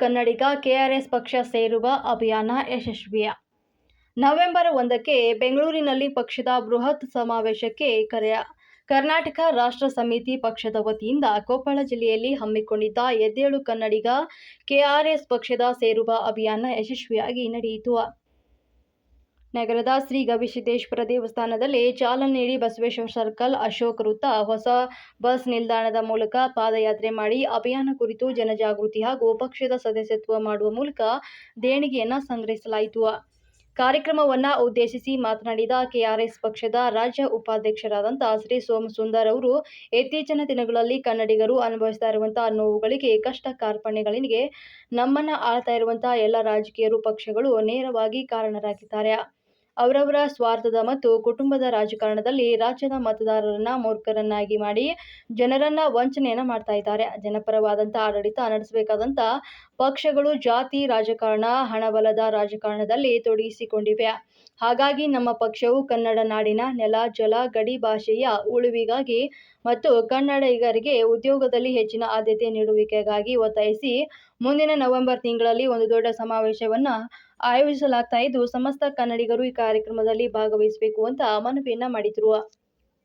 ಕನ್ನಡಿಗ KRS ಪಕ್ಷ ಸೇರುವ ಅಭಿಯಾನ ಯಶಸ್ವಿಯ. ನವೆಂಬರ್ ಒಂದಕ್ಕೆ ಬೆಂಗಳೂರಿನಲ್ಲಿ ಪಕ್ಷದ ಬೃಹತ್ ಸಮಾವೇಶಕ್ಕೆ ಕರೆಯ ಕರ್ನಾಟಕ ರಾಷ್ಟ್ರ ಸಮಿತಿ ಪಕ್ಷದ ವತಿಯಿಂದ ಕೊಪ್ಪಳ ಜಿಲ್ಲೆಯಲ್ಲಿ ಹಮ್ಮಿಕೊಂಡಿದ್ದ ಎದ್ದೇಳು ಕನ್ನಡಿಗ ಕೆಆರ್ಎಸ್ ಪಕ್ಷದ ಸೇರುವ ಅಭಿಯಾನ ಯಶಸ್ವಿಯಾಗಿ ನಡೆಯಿತು. ನಗರದ ಶ್ರೀ ಗವಿಸಿದ್ದೇಶ್ವರ ದೇವಸ್ಥಾನದಲ್ಲಿ ಚಾಲನೆ ನೀಡಿ ಬಸವೇಶ್ವರ ಸರ್ಕಲ್ ಅಶೋಕ್ ವೃತ್ತ ಹೊಸ ಬಸ್ ನಿಲ್ದಾಣದ ಮೂಲಕ ಪಾದಯಾತ್ರೆ ಮಾಡಿ ಅಭಿಯಾನ ಕುರಿತು ಜನಜಾಗೃತಿ ಹಾಗೂ ಪಕ್ಷದ ಸದಸ್ಯತ್ವ ಮಾಡುವ ಮೂಲಕ ದೇಣಿಗೆಯನ್ನು ಸಂಗ್ರಹಿಸಲಾಯಿತು. ಕಾರ್ಯಕ್ರಮವನ್ನು ಉದ್ದೇಶಿಸಿ ಮಾತನಾಡಿದ ಕೆಆರ್ಎಸ್ ಪಕ್ಷದ ರಾಜ್ಯ ಉಪಾಧ್ಯಕ್ಷರಾದಂಥ ಶ್ರೀ ಸೋಮಸುಂದರ್ ಅವರು, ಇತ್ತೀಚಿನ ದಿನಗಳಲ್ಲಿ ಕನ್ನಡಿಗರು ಅನುಭವಿಸ್ತಾ ಇರುವಂತಹ ನೋವುಗಳಿಗೆ ಕಷ್ಟ ಕಾರ್ಪಣ್ಯಗಳಿಗೆ ನಮ್ಮನ್ನ ಆಳ್ತಾ ಇರುವಂತಹ ಎಲ್ಲ ರಾಜಕೀಯರು ಪಕ್ಷಗಳು ನೇರವಾಗಿ ಕಾರಣರಾಗಿದ್ದಾರೆ. ಅವರವರ ಸ್ವಾರ್ಥದ ಮತ್ತು ಕುಟುಂಬದ ರಾಜಕಾರಣದಲ್ಲಿ ರಾಜ್ಯದ ಮತದಾರರನ್ನ ಮೂರ್ಖರನ್ನಾಗಿ ಮಾಡಿ ಜನರನ್ನ ವಂಚನೆಯನ್ನ ಮಾಡ್ತಾ ಇದ್ದಾರೆ. ಜನಪರವಾದಂಥ ಆಡಳಿತ ನಡೆಸಬೇಕಾದಂಥ ಪಕ್ಷಗಳು ಜಾತಿ, ರಾಜಕಾರಣ, ಹಣಬಲದ ರಾಜಕಾರಣದಲ್ಲಿ ತೊಡಗಿಸಿಕೊಂಡಿವೆ. ಹಾಗಾಗಿ ನಮ್ಮ ಪಕ್ಷವು ಕನ್ನಡ ನಾಡಿನ ನೆಲ, ಜಲ, ಗಡಿ ಭಾಷೆಯ ಉಳಿವಿಗಾಗಿ ಮತ್ತು ಕನ್ನಡಿಗರಿಗೆ ಉದ್ಯೋಗದಲ್ಲಿ ಹೆಚ್ಚಿನ ಆದ್ಯತೆ ನೀಡುವಿಕೆಗಾಗಿ ಒತ್ತಾಯಿಸಿ, ಮುಂದಿನ ನವೆಂಬರ್ ತಿಂಗಳಲ್ಲಿ ಒಂದು ದೊಡ್ಡ ಸಮಾವೇಶವನ್ನ ಆಯೋಜಿಸಲಾಗ್ತಾ ಇದ್ದು, ಸಮಸ್ತ ಕನ್ನಡಿಗರು ಈ ಕಾರ್ಯಕ್ರಮದಲ್ಲಿ ಭಾಗವಹಿಸಬೇಕು ಅಂತ ಮನವಿಯನ್ನ ಮಾಡಿದ್ರು.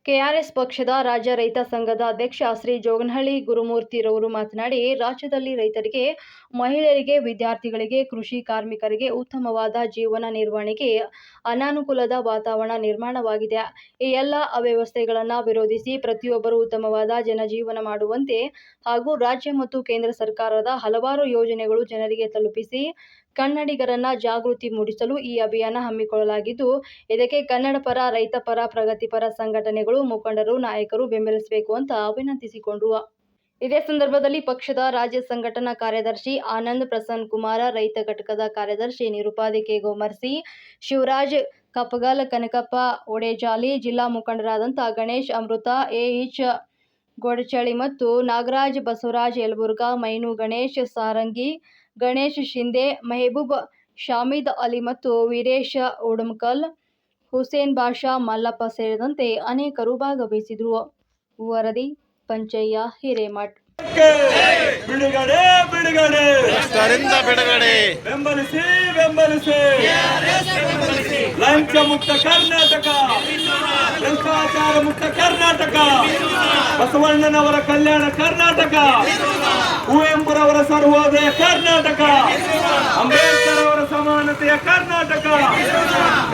ಕೆಆರ್ಎಸ್ ಪಕ್ಷದ ರಾಜ್ಯ ರೈತ ಸಂಘದ ಅಧ್ಯಕ್ಷ ಶ್ರೀ ಜೋಗನಹಳ್ಳಿ ಗುರುಮೂರ್ತಿರವರು ಮಾತನಾಡಿ, ರಾಜ್ಯದಲ್ಲಿ ರೈತರಿಗೆ, ಮಹಿಳೆಯರಿಗೆ, ವಿದ್ಯಾರ್ಥಿಗಳಿಗೆ, ಕೃಷಿ ಕಾರ್ಮಿಕರಿಗೆ ಉತ್ತಮವಾದ ಜೀವನ ನಿರ್ವಹಣೆಗೆ ಅನಾನುಕೂಲದ ವಾತಾವರಣ ನಿರ್ಮಾಣವಾಗಿದೆ. ಈ ಎಲ್ಲ ಅವ್ಯವಸ್ಥೆಗಳನ್ನು ವಿರೋಧಿಸಿ ಪ್ರತಿಯೊಬ್ಬರು ಉತ್ತಮವಾದ ಜನಜೀವನ ಮಾಡುವಂತೆ ಹಾಗೂ ರಾಜ್ಯ ಮತ್ತು ಕೇಂದ್ರ ಸರ್ಕಾರದ ಹಲವಾರು ಯೋಜನೆಗಳು ಜನರಿಗೆ ತಲುಪಿಸಿ ಕನ್ನಡಿಗರನ್ನ ಜಾಗೃತಿ ಮೂಡಿಸಲು ಈ ಅಭಿಯಾನ ಹಮ್ಮಿಕೊಳ್ಳಲಾಗಿದ್ದು, ಇದಕ್ಕೆ ಕನ್ನಡ ಪರ, ರೈತ ಪರ ಪ್ರಗತಿಪರ ಸಂಘಟನೆಗಳು, ಮುಖಂಡರು, ನಾಯಕರು ಬೆಂಬಲಿಸಬೇಕು ಅಂತ ವಿನಂತಿಸಿಕೊಂಡ್ರು ಇದೇ ಸಂದರ್ಭದಲ್ಲಿ ಪಕ್ಷದ ರಾಜ್ಯ ಸಂಘಟನಾ ಕಾರ್ಯದರ್ಶಿ ಆನಂದ್ ಪ್ರಸನ್ನ ಕುಮಾರ, ರೈತ ಘಟಕದ ಕಾರ್ಯದರ್ಶಿ ನಿರುಪಾದಿಕೆ ಗೋಮರ್ಸಿ, ಶಿವರಾಜ್ ಕಪ್ಪಗಲ್, ಕನಕಪ್ಪ ಒಡೆಜಾಲಿ, ಜಿಲ್ಲಾ ಮುಖಂಡರಾದಂಥ ಗಣೇಶ್ ಅಮೃತ ಎಇಚ್ ಗೋಡಚಳಿ ಮತ್ತು ನಾಗರಾಜ್ ಬಸವರಾಜ್ ಯಲಬುರ್ಗಾ, ಮೈನು ಗಣೇಶ್ ಸಾರಂಗಿ ಗಣೇಶ್ ಶಿಂಧೆ ಮೆಹಬೂಬ್ ಶಾಮೀದ್ ಅಲಿ ಮತ್ತು ವೀರೇಶ ಉಡುಮಕಲ್ ಹುಸೇನ್ ಬಾಷಾ ಮಲ್ಲಪ್ಪ ಸೇರಿದಂತೆ ಅನೇಕರು ಭಾಗವಹಿಸಿದರು ವರದಿ ಪಂಚಯ್ಯ ಹಿರೇಮಠ್. ಬಿಡುಗಡೆ ಬಿಡುಗಡೆ. ಬಿಡುಗಡೆ. ಬೆಂಬಲಿಸಿ ಬೆಂಬಲಿಸಿ. ಲಂಚ ಮುಕ್ತ ಕರ್ನಾಟಕ. ಭ್ರಷ್ಟಾಚಾರ ಮುಕ್ತ ಕರ್ನಾಟಕ. ಬಸವಣ್ಣನವರ ಕಲ್ಯಾಣ ಕರ್ನಾಟಕ. ಕುವೆಂಪುರವರ ಸರ್ವೋದಯ ಕರ್ನಾಟಕ. ಅಂಬೇಡ್ಕರ್ ಅವರ ಸಮಾನತೆಯ ಕರ್ನಾಟಕ.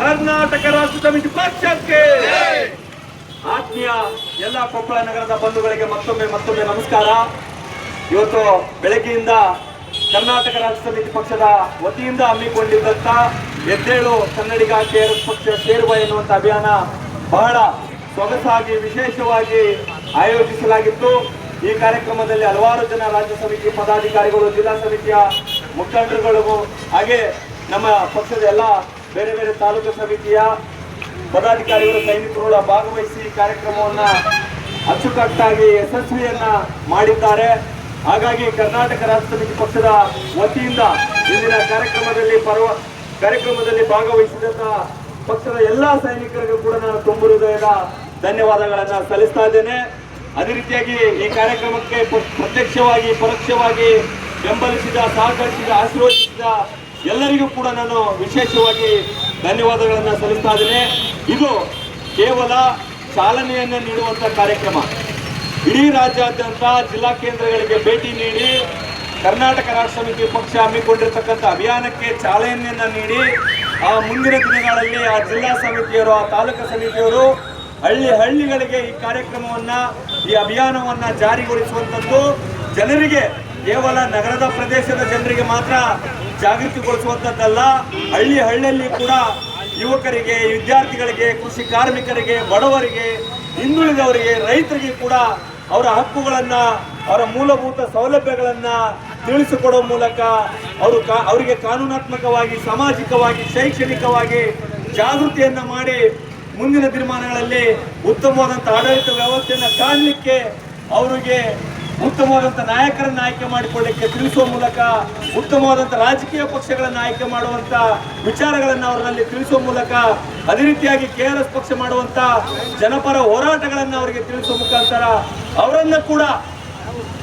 ಕರ್ನಾಟಕ ರಾಷ್ಟ್ರ ಸಮಿತಿ ಪಕ್ಷಕ್ಕೆ. ಆತ್ಮೀಯ ಎಲ್ಲ ಕೊಪ್ಪಳ ನಗರದ ಬಂಧುಗಳಿಗೆ ಮತ್ತೊಮ್ಮೆ ಮತ್ತೊಮ್ಮೆ ನಮಸ್ಕಾರ. ಇವತ್ತು ಬೆಳಗ್ಗೆಯಿಂದ ಕರ್ನಾಟಕ ರಾಷ್ಟ್ರ ಸಮಿತಿ ಪಕ್ಷದ ವತಿಯಿಂದ ಹಮ್ಮಿಕೊಂಡಿದ್ದಂಥ ಎದ್ದೇಳು ಕನ್ನಡಿಗ ಕೇರ್ ಪಕ್ಷ ಸೇರುವ ಎನ್ನುವಂಥ ಅಭಿಯಾನ ಬಹಳ ಸೊಗಸಾಗಿ ವಿಶೇಷವಾಗಿ ಆಯೋಜಿಸಲಾಗಿತ್ತು. ಈ ಕಾರ್ಯಕ್ರಮದಲ್ಲಿ ಹಲವಾರು ಜನ ರಾಜ್ಯ ಸಮಿತಿ ಪದಾಧಿಕಾರಿಗಳು, ಜಿಲ್ಲಾ ಸಮಿತಿಯ ಮುಖಂಡರುಗಳು ಹಾಗೆ ನಮ್ಮ ಪಕ್ಷದ ಎಲ್ಲ ಬೇರೆ ಬೇರೆ ತಾಲೂಕು ಸಮಿತಿಯ ಪದಾಧಿಕಾರಿಗಳು ಸೈನಿಕರು ಭಾಗವಹಿಸಿ ಕಾರ್ಯಕ್ರಮವನ್ನು ಕಾರ್ಯಕ್ರಮವನ್ನ ಅಚ್ಚುಕಟ್ಟಾಗಿ ಯಶಸ್ವಿಯನ್ನ ಮಾಡಿದ್ದಾರೆ. ಹಾಗಾಗಿ ಕರ್ನಾಟಕ ರಾಜ್ಯ ಸಮಿತಿ ಪಕ್ಷದ ವತಿಯಿಂದ ಇಂದಿನ ಕಾರ್ಯಕ್ರಮದಲ್ಲಿ ಪರ್ವ, ಕಾರ್ಯಕ್ರಮದಲ್ಲಿ ಭಾಗವಹಿಸಿದಂತಹ ಪಕ್ಷದ ಎಲ್ಲಾ ಸೈನಿಕರಿಗೂ ಕೂಡ ನಾನು ತುಂಬ ಹೃದಯದ ಧನ್ಯವಾದಗಳನ್ನು ಸಲ್ಲಿಸ್ತಾ ಇದ್ದೇನೆ. ಅದೇ ರೀತಿಯಾಗಿ ಈ ಕಾರ್ಯಕ್ರಮಕ್ಕೆ ಪ್ರತ್ಯಕ್ಷವಾಗಿ, ಪರೋಕ್ಷವಾಗಿ ಬೆಂಬಲಿಸಿದ, ಸಹಕರಿಸಿದ, ಆಶೀರ್ವದಿಸಿದ ಎಲ್ಲರಿಗೂ ಕೂಡ ನಾನು ವಿಶೇಷವಾಗಿ ಧನ್ಯವಾದಗಳನ್ನು ಸಲ್ಲಿಸ್ತಾ ಇದ್ದೇನೆ. ಇದು ಕೇವಲ ಚಾಲನೆಯನ್ನು ನೀಡುವಂಥ ಕಾರ್ಯಕ್ರಮ. ಇಡೀ ರಾಜ್ಯಾದ್ಯಂತ ಜಿಲ್ಲಾ ಕೇಂದ್ರಗಳಿಗೆ ಭೇಟಿ ನೀಡಿ, ಕರ್ನಾಟಕ ರಾಷ್ಟ್ರ ಸಮಿತಿ ಪಕ್ಷ ಹಮ್ಮಿಕೊಂಡಿರ್ತಕ್ಕಂಥ ಅಭಿಯಾನಕ್ಕೆ ಚಾಲನೆಯನ್ನು ನೀಡಿ, ಆ ಮುಂದಿನ ದಿನಗಳಲ್ಲಿ ಆ ಜಿಲ್ಲಾ ಸಮಿತಿಯವರು, ಆ ತಾಲೂಕು ಸಮಿತಿಯವರು ಹಳ್ಳಿ ಹಳ್ಳಿಗಳಿಗೆ ಈ ಕಾರ್ಯಕ್ರಮವನ್ನ, ಈ ಅಭಿಯಾನವನ್ನ ಜಾರಿಗೊಳಿಸುವಂಥದ್ದು ಜನರಿಗೆ, ಕೇವಲ ನಗರದ ಪ್ರದೇಶದ ಜನರಿಗೆ ಮಾತ್ರ ಜಾಗೃತಿಗೊಳಿಸುವಂಥದ್ದಲ್ಲ, ಹಳ್ಳಿ ಹಳ್ಳಿಯಲ್ಲಿ ಕೂಡ ಯುವಕರಿಗೆ, ವಿದ್ಯಾರ್ಥಿಗಳಿಗೆ, ಕೃಷಿ ಕಾರ್ಮಿಕರಿಗೆ, ಬಡವರಿಗೆ, ಹಿಂದುಳಿದವರಿಗೆ, ರೈತರಿಗೆ ಕೂಡ ಅವರ ಹಕ್ಕುಗಳನ್ನ, ಅವರ ಮೂಲಭೂತ ಸೌಲಭ್ಯಗಳನ್ನ ತಿಳಿಸಿಕೊಡುವ ಮೂಲಕ ಅವರು ಅವರಿಗೆ ಕಾನೂನಾತ್ಮಕವಾಗಿ, ಸಾಮಾಜಿಕವಾಗಿ, ಶೈಕ್ಷಣಿಕವಾಗಿ ಜಾಗೃತಿಯನ್ನ ಮಾಡಿ ಮುಂದಿನ ದಿನಮಾನಗಳಲ್ಲಿ ಉತ್ತಮವಾದಂಥ ಆಡಳಿತ ವ್ಯವಸ್ಥೆಯನ್ನು ಕಾಣಲಿಕ್ಕೆ ಅವರಿಗೆ ಉತ್ತಮವಾದಂಥ ನಾಯಕರನ್ನ ಆಯ್ಕೆ ಮಾಡಿಕೊಳ್ಳಿಕ್ಕೆ ತಿಳಿಸುವ ಮೂಲಕ ಉತ್ತಮವಾದಂಥ ರಾಜಕೀಯ ಪಕ್ಷಗಳನ್ನು ಆಯ್ಕೆ ಮಾಡುವಂತ ವಿಚಾರಗಳನ್ನು ಅವರಲ್ಲಿ ತಿಳಿಸುವ ಮೂಲಕ ಅದೇ ರೀತಿಯಾಗಿ ಕೆ ಆರ್ ಎಸ್ ಪಕ್ಷ ಮಾಡುವಂತ ಜನಪರ ಹೋರಾಟಗಳನ್ನು ಅವರಿಗೆ ತಿಳಿಸುವ ಮುಖಾಂತರ ಅವರನ್ನ ಕೂಡ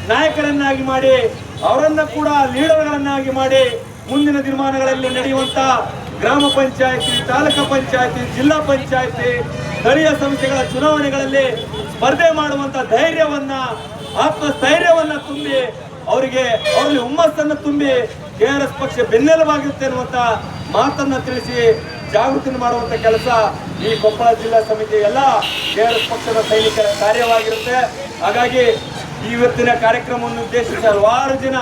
ನಾಯಕರನ್ನಾಗಿ ಮಾಡಿ ಅವರನ್ನ ಕೂಡ ಲೀಡರ್ಗಳನ್ನಾಗಿ ಮಾಡಿ ಮುಂದಿನ ದಿನಮಾನಗಳಲ್ಲಿ ನಡೆಯುವಂತ ಗ್ರಾಮ ಪಂಚಾಯಿತಿ, ತಾಲೂಕು ಪಂಚಾಯಿತಿ, ಜಿಲ್ಲಾ ಪಂಚಾಯಿತಿ ಸ್ಥಳೀಯ ಸಂಸ್ಥೆಗಳ ಚುನಾವಣೆಗಳಲ್ಲಿ ಸ್ಪರ್ಧೆ ಮಾಡುವಂತ ಧೈರ್ಯವನ್ನ, ಆತ್ಮಸ್ಥೈರ್ಯವನ್ನ ತುಂಬಿ ಅವರಿಗೆ ಅವರಲ್ಲಿ ಹುಮ್ಮಸ್ಸನ್ನು ತುಂಬಿ ಕೆ ಆರ್ ಎಸ್ ಪಕ್ಷ ಬೆನ್ನೆಲುಬಾಗಿರುತ್ತೆ ಅನ್ನುವಂತ ಮಾತನ್ನ ತಿಳಿಸಿ ಜಾಗೃತಿ ಮಾಡುವಂತ ಕೆಲಸ ಈ ಕೊಪ್ಪಳ ಜಿಲ್ಲಾ ಸಮಿತಿ ಎಲ್ಲ ಕೆ ಆರ್ ಎಸ್ ಪಕ್ಷದ ಸೈನಿಕರ ಕಾರ್ಯವಾಗಿರುತ್ತೆ. ಹಾಗಾಗಿ ಇವತ್ತಿನ ಕಾರ್ಯಕ್ರಮವನ್ನು ಉದ್ದೇಶಿಸಿ ಹಲವಾರು ಜನ